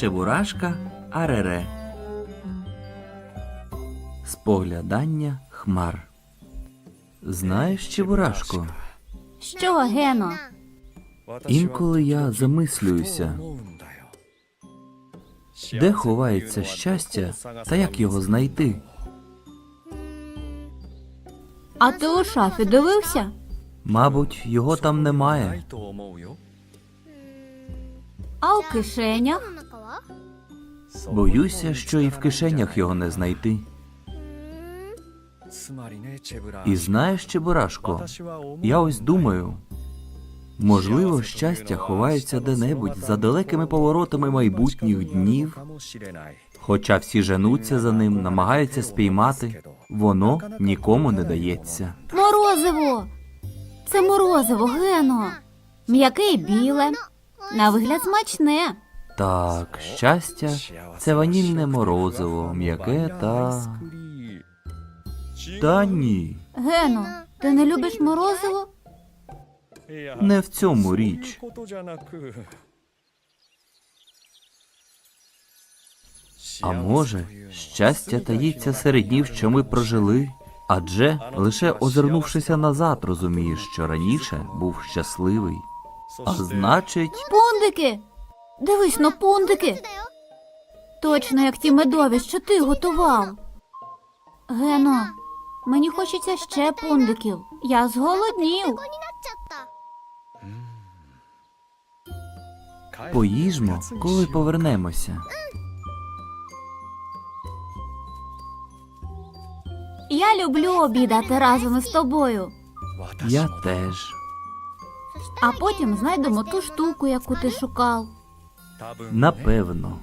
Чебурашка Арере. Споглядання хмар. Знаєш, Чебурашко, Що, Гено? інколи я замислююся, де ховається щастя та як його знайти. А ти у шафі дивився? Мабуть, його там немає. А у кишенях? Боюся, що і в кишенях його не знайти. І знаєш, Чебурашко, я ось думаю, можливо, щастя ховається де-небудь за далекими поворотами майбутніх днів, хоча всі женуться за ним, намагаються спіймати, воно нікому не дається. Морозиво! Це морозиво, Гено. М'яке і біле. На вигляд смачне. Так, щастя це ванільне морозиво, м'яке та. Та ні, Гено, ти не любиш морозиво? не в цьому річ. А може, щастя таїться серед днів, що ми прожили? Адже лише озирнувшися назад, розумієш, що раніше був щасливий. А значить, Пундики! Дивись на пундики. Точно як ті медові, що ти готував. Гено, мені хочеться ще пундиків. Я зголоднів. поїжмо, коли повернемося. Я люблю обідати разом із тобою. Я теж. А потім знайдемо ту штуку, яку ти шукав. Напевно.